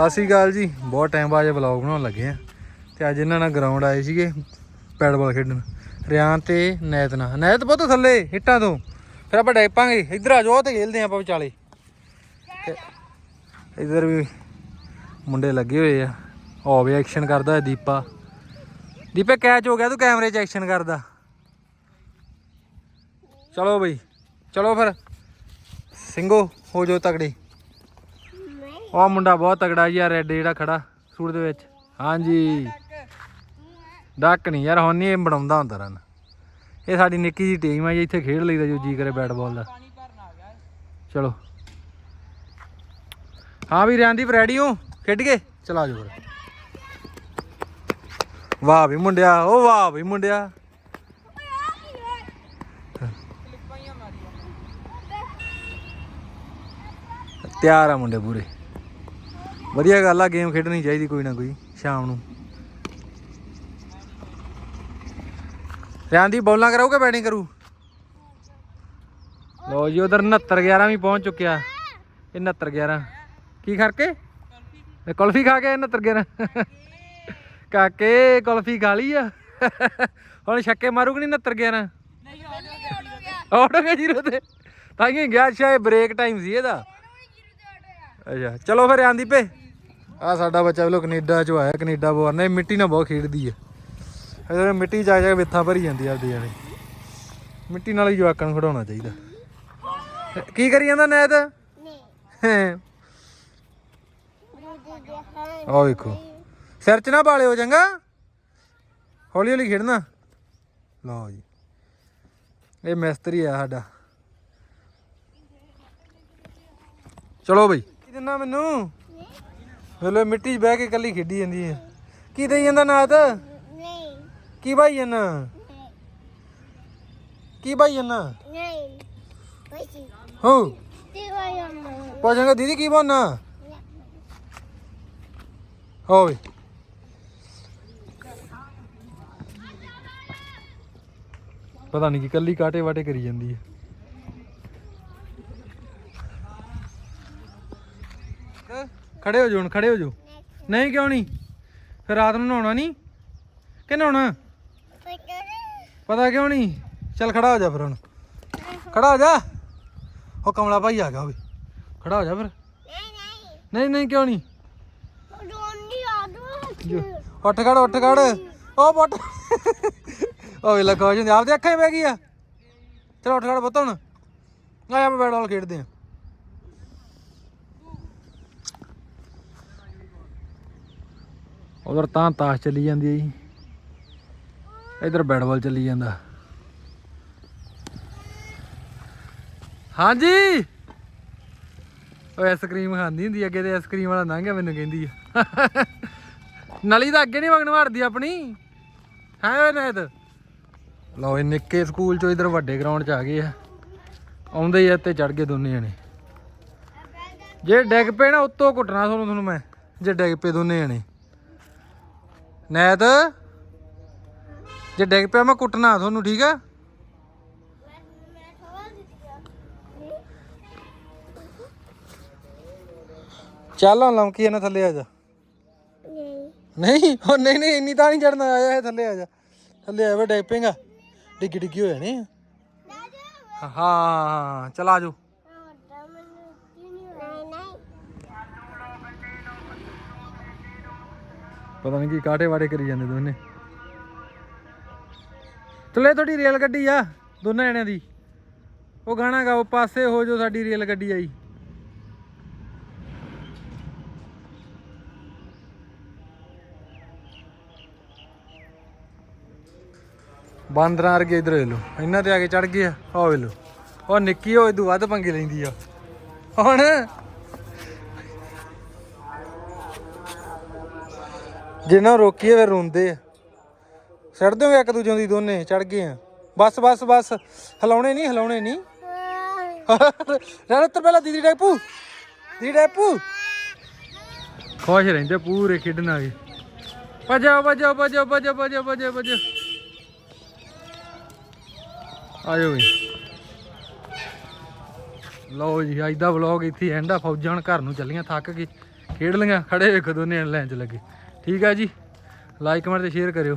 ਸਤਿ ਸ੍ਰੀ ਅਕਾਲ ਜੀ। ਬਹੁਤ ਟਾਈਮ ਬਾਅਦ ਵਲੌਗ ਬਣਾਉਣ ਲੱਗੇ ਆ। ਤੇ ਅੱਜ ਇਹਨਾਂ ਨਾਲ ਗਰਾਊਂਡ ਆਏ ਸੀਗੇ ਪੈਡ ਖੇਡਣ। ਰਿਆਨ ਤੇ ਨੈਤ ਨਾਲ। ਨੈਤ ਬਹੁਤ ਥੱਲੇ, ਹਿੱਟਾਂ ਤੋਂ। ਫਿਰ ਆਪਾਂ ਡੈਪਾਂਗੇ। ਇੱਧਰ ਆ ਜਾਓ ਤੇ ਖੇਲਦੇ ਆਂ ਆਪਾਂ ਵਿਚਾਲੇ। ਤੇ ਇੱਧਰ ਵੀ ਮੁੰਡੇ ਲੱਗੇ ਹੋਏ ਆ। ਉਹ ਵੀ ਐਕਸ਼ਨ ਕਰਦਾ ਹੈ ਦੀਪਾ। ਦੀਪੇ ਕੈਚ ਹੋ ਗਿਆ ਤੂੰ ਕੈਮਰੇ 'ਚ ਐਕਸ਼ਨ ਕਰਦਾ। ਚਲੋ ਬਈ। ਚਲੋ ਫਿਰ। ਸਿੰਘੋ, ਹੋ ਜਾਓ ਤਗੜੇ ਉਹ ਮੁੰਡਾ ਬਹੁਤ ਤਗੜਾ ਜੀ ਆ ਰੈੱਡ ਜਿਹੜਾ ਖੜਾ ਸੂਟ ਦੇ ਵਿੱਚ। ਹਾਂਜੀ। ਡੱਕ ਨਹੀਂ ਯਾਰ, ਹੁਣ ਨਹੀਂ ਇਹ ਬਣਾਉਂਦਾ ਹੁੰਦਾ ਰਨ ਇਹ ਸਾਡੀ ਨਿੱਕੀ ਜੀ ਟੀਮ ਆ ਜੀ, ਇੱਥੇ ਖੇਡ ਲਈਦਾ ਜੋ, ਜੀ ਕਰੇ ਬੈਟ ਬਾਲ ਦਾ। ਚਲੋ। ਹਾਂ ਵੀ ਰਿਆਂਦੀਪ ਰੈਡੀ ਹੋ? ਖੇਡ ਕੇ ਚਲਾ ਜਾਓ ਫਿਰ। ਵਾਹ ਵੀ ਮੁੰਡਿਆ ਉਹ ਵਾਹ ਵੀ ਮੁੰਡਿਆ। ਤਿਆਰ ਆ ਮੁੰਡੇ ਪੂਰੇ। ਵਧੀਆ ਗੱਲ ਆ ਗੇਮ ਖੇਡਣੀ ਚਾਹੀਦੀ ਕੋਈ ਨਾ ਕੋਈ, ਸ਼ਾਮ ਨੂੰ। ਰਿਆਂਦੀ ਬੋਲਾਂ ਕਰਾਊ ਬੈਟਿੰਗ ਕਰੂ? ਲੋ ਜੀ, ਉਧਰ 69 11 ਵੀ ਪਹੁੰਚ ਚੁੱਕਿਆ। ਇਹ 69 11 ਕੀ ਕਰਕੇ ਕੁਲਫੀ ਖਾ ਕੇ 69 11 ਕਾਕੇ, ਕੁਲਫੀ ਖਾ ਲਈ ਆ। ਹੁਣ ਛੱਕੇ ਮਾਰੂ ਕਿ ਨਹੀਂ 69 11 ਆਊਟ ਹੋ ਗਿਆ ਜੀਰੋ ਤੇ। ਤਾਂ ਹੀ ਗਿਆ, ਸ਼ਾਇਦ ਬ੍ਰੇਕ ਟਾਈਮ ਸੀ ਇਹਦਾ। ਅੱਛਾ, ਚਲੋ ਫਿਰ ਆਂਦੀ ਪੇ ਆ ਸਾਡਾ ਬੱਚਾ ਵੇਲੋ ਲੋ ਕੈਨੇਡਾ ਚ ਆਇਆ, ਕੈਨੇਡਾ ਬੋਰ ਨੇ ਮਿੱਟੀ ਨਾਲ ਬਹੁਤ ਖੇਡਦੀ ਹੈ ਇਹਦੇ ਮਿੱਟੀ ਚ ਜਾ ਵਿੱਥਾਂ ਭਰੀ ਜਾਂਦੀ ਆਪਦੀ ਜਾਨੇ ਮਿੱਟੀ ਨਾਲ ਹੀ ਜਵਾਕਾਂ ਨੂੰ ਖੜਾਉਣਾ ਚਾਹੀਦਾ। ਕੀ ਕਰੀ ਜਾਂਦਾ ਨੈਤ? ਆ ਵੇਖੋ। ਸਿਰ ਚ ਨਾ ਬਾਲਿਓ ਚੰਗਾ। ਹੌਲੀ ਹੌਲੀ ਖੇਡਣਾ। ਲਓ ਜੀ। ਇਹ ਮਿਸਤਰੀ ਆ ਸਾਡਾ। ਚਲੋ ਬਈ। ਦਿੰਨਾ ਮੈਨੂੰ? ਵੇਲੇ ਮਿੱਟੀ 'ਚ ਬਹਿ ਕੇ ਕੱਲੀ ਖੇਡੀ ਜਾਂਦੀ ਹੈ ਕੀ ਦੇਈ ਜਾਂਦਾ ਨਾਤ? ਕੀ ਭਾਈ ਜਾਂਦਾ ਕੀ ਭਾਈ ਜਾਂਦਾ ਹੋ? ਪੁੱਛਾਂਗਾ ਦੀਦੀ ਕੀ ਬਣਨਾ ਹੋਵੇ ਪਤਾ ਨਹੀਂ ਕੀ ਕੱਲੀ ਕਾਟੇ ਵਾਟੇ ਕਰੀ ਜਾਂਦੀ ਹੈ ਖੜੇ ਹੋ ਜਾਓ ਹੁਣ, ਖੜੇ ਹੋ ਜਾਓ। ਨਹੀਂ ਕਿਉਂ ਨਹੀਂ? ਫਿਰ ਰਾਤ ਨੂੰ ਨਹਾਉਣਾ ਨਹੀਂ? ਕਿ ਨਹਾਉਣਾ? ਪਤਾ ਕਿਉਂ ਨਹੀਂ? ਚੱਲ ਖੜਾ ਹੋ ਜਾ ਫਿਰ ਹੁਣ। ਖੜਾ ਹੋ ਜਾ। ਉਹ ਕਮਲਾ ਭਾਈ ਆ ਗਿਆ ਹੋਵੇ। ਖੜਾ ਹੋ ਜਾ ਫਿਰ। ਨਹੀਂ ਨਹੀਂ ਕਿਉਂ ਨਹੀਂ? ਉੱਠ ਖੜ ਉੱਠ ਖੜ। ਉਹ ਪੁੱਟ ਉਹ ਵੇਲਾ ਖੁਸ਼ ਹੁੰਦੀ ਆਪਦੇ ਅੱਖਾਂ ਹੀ ਪੈ ਗਈ ਆ। ਚਲ ਉੱਠ ਖੜ ਪੁੱਤ ਹੁਣ। ਆਇਆ ਆਪਾਂ ਬੈਟ ਬਾਲ ਖੇਡਦੇ ਆ। ਉਧਰ ਤਾਂ ਤਾਸ਼ ਚੱਲੀ ਜਾਂਦੀ ਹੈ ਜੀ। ਇਧਰ ਬੈਟ ਬਾਲ ਚੱਲੀ ਜਾਂਦਾ। ਹਾਂਜੀ। ਉਹ ਆਈਸਕ੍ਰੀਮ ਖਾਂਦੀ ਹੁੰਦੀ ਅੱਗੇ ਤੇ ਆਈਸਕ੍ਰੀਮ ਵਾਲਾ ਲੰਘ ਗਿਆ ਮੈਨੂੰ ਕਹਿੰਦੀ ਆ। ਨਲੀ ਤਾਂ ਅੱਗੇ ਨਹੀਂ ਵਗਣ ਵੜਦੀ ਆਪਣੀ। ਹੈ ਓਏ ਨੈਤ? ਲਓ ਇਹ ਨਿੱਕੇ ਸਕੂਲ ਚੋਂ ਇਧਰ ਵੱਡੇ ਗਰਾਊਂਡ 'ਚ ਆ ਗਏ ਆ। ਆਉਂਦੇ ਹੀ ਆ ਤੇ ਚੜ ਗਏ ਦੋਨੇ ਜਣੇ। ਜੇ ਡਿੱਗ ਪਏ ਨਾ, ਉੱਤੋਂ ਘੁੱਟਣਾ ਤੁਹਾਨੂੰ ਤੁਹਾਨੂੰ ਮੈਂ। ਜੇ ਡਿੱਗ ਪਏ ਦੋਨੇ ਜਣੇ। ਨੈਤ, ਜੇ ਡਿੱਗ ਪਿਆ ਮੈਂ ਕੁੱਟਣਾ ਤੁਹਾਨੂੰ, ਠੀਕ ਆ? ਚੱਲ ਹੁਣ ਲੰਕੀ ਇਹਨਾਂ ਥੱਲੇ ਆ ਜਾ। ਨਹੀਂ, ਉਹ ਨਹੀਂ ਨਹੀਂ, ਇੰਨੀ ਤਾਂ ਨਹੀਂ ਚੜਨਾ ਆਇਆ ਇਹ ਥੱਲੇ ਆ ਜਾ। ਥੱਲੇ ਆ ਵੇ ਡਿੱਗ ਡਿੱਗੀ ਡਿੱਗੀ ਹੋ ਜਾਣੀ ਹਾਂ ਹਾਂ, ਚਲ ਆ ਜਾਓ। ਪਤਾ ਨਹੀਂ ਕੀ ਕਾਟੇ ਵਾੜੇ ਕਰੀ ਜਾਂਦੇ ਦੋਨੇ। ਚਲੇ ਤੁਹਾਡੀ ਰੇਲ ਗੱਡੀ ਆ, ਦੋਨਾਂ ਜਣਿਆਂ ਦੀ। ਉਹ ਗਾਣਾ ਗਾਓ ਪਾਸੇ ਹੋ ਜੋ ਸਾਡੀ ਰੇਲ ਗੱਡੀ ਆਈ। ਬਾਂਦਰਾਂ ਵਰਗੇ ਇਧਰ ਵੇ ਲੋ ਇਹਨਾਂ ਤੇ ਆ ਕੇ ਚੜ ਗਏ ਆ, ਆਹ ਵੇ ਲੋ ਉਹ ਨਿੱਕੀ ਉਹ ਇਦੋਂ ਵੱਧ ਪੰਗੇ ਲੈਂਦੀ ਆ। ਹੁਣ ਜਿੰਨਾ ਰੋਕੀਏ ਫਿਰ ਰੋਂਦੇ ਆ। ਛੱਡ ਦੋਗੇ ਇੱਕ ਦੂਜੇ ਦੀ ਦੋਨੇ ਚੜ ਗਏ ਆ। ਬਸ ਬਸ ਬਸ। ਹਿਲਾਉਣੇ ਨਹੀਂ ਹਿਲਾਉਣੇ ਨਹੀਂ। ਰਹਿਣ ਉੱਤਰ ਪਹਿਲਾਂ ਦੀਦੀ ਡੈਪੂ। ਦੀਦੀ ਡੈਪੂ। ਖੁਸ਼ ਰਹਿੰਦੇ ਪੂਰੇ ਖੇਡਣ ਆ ਗਏ ਭਜੋ ਭਜੋ ਭਜੋ ਭਜੋ ਭਜੋ ਭਜੋ ਭਜੋ। ਆਜੋ ਵੀ। ਲਓ ਜੀ, ਅੱਜ ਦਾ ਵਲੌਗ ਇੱਥੇ ਐਂਡ ਆ। ਫੌਜਾਂ ਘਰ ਨੂੰ ਚੱਲੀਆਂ, ਥੱਕ ਕੇ ਖੇਡ ਲਈਆਂ, ਖੜੇ ਵੇਖੋ ਦੋਨੇ ਲੈਣ 'ਚ ਲੱਗੇ। ਠੀਕ ਆ ਜੀ। ਲਾਈਕ ਕਮੈਂਟ ਤੇ ਸ਼ੇਅਰ ਕਰਿਓ।